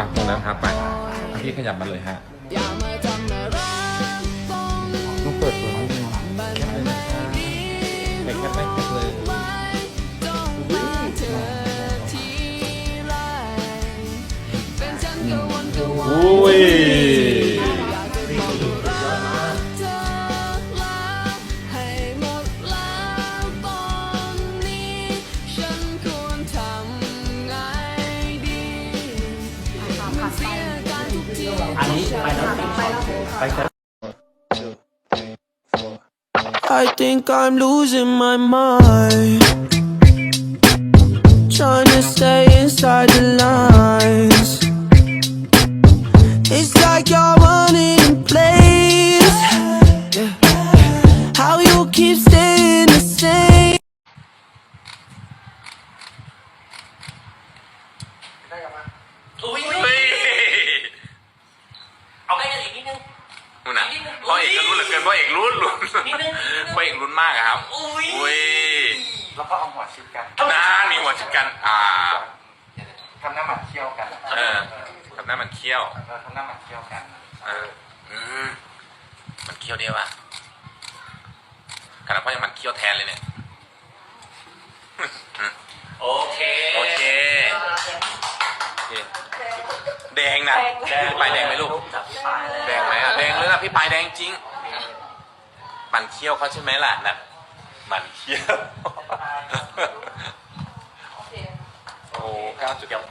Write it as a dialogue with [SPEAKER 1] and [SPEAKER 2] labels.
[SPEAKER 1] อะตรงนั้นครับไปอะพี่ขยับมาเลยฮะ
[SPEAKER 2] ต้องเปิดตัวนิดนึง
[SPEAKER 1] แคปเลยนะครับไปแคปไปแคปเลยอุ้ย
[SPEAKER 3] อันนี้ไปแล้วไปแล้ว
[SPEAKER 4] I think I'm losing my mind. Trying to stay inside the lines. It's like you're running in place. Yeah. How you keep staying the same.
[SPEAKER 3] อุ้ย
[SPEAKER 5] เฮ้ย
[SPEAKER 3] เอา
[SPEAKER 5] เอกก็รู้เหลือเกินพ่อเอกรู้ลุ้น
[SPEAKER 3] นิดนึง
[SPEAKER 5] พ่อเอกลุ้นมากอะครับ
[SPEAKER 3] อุ้ย
[SPEAKER 5] อุ้ย
[SPEAKER 2] แล้วก็เอาหัวชิดกัน
[SPEAKER 5] นานมีหัวชิดกัน อ่า
[SPEAKER 2] ทำหน้าหมันเคี้ยวกัน
[SPEAKER 5] เออทำหน้ามันเคี้ยว
[SPEAKER 2] เออทำหน้าหมันเคี้ยวกัน
[SPEAKER 5] เอออืมมันเคี้ยวเดียวอะ แดงนะแดงไปแดงไหมลูก
[SPEAKER 3] จับปลายแล้ว
[SPEAKER 5] แดงไหมอะแดงเลยอะพี่ปลายแดงจริง มันเคี้ยวเขาใช่ไหมล่ะน่ะมันเคี้ยว โอ้เก้าจุดเก้า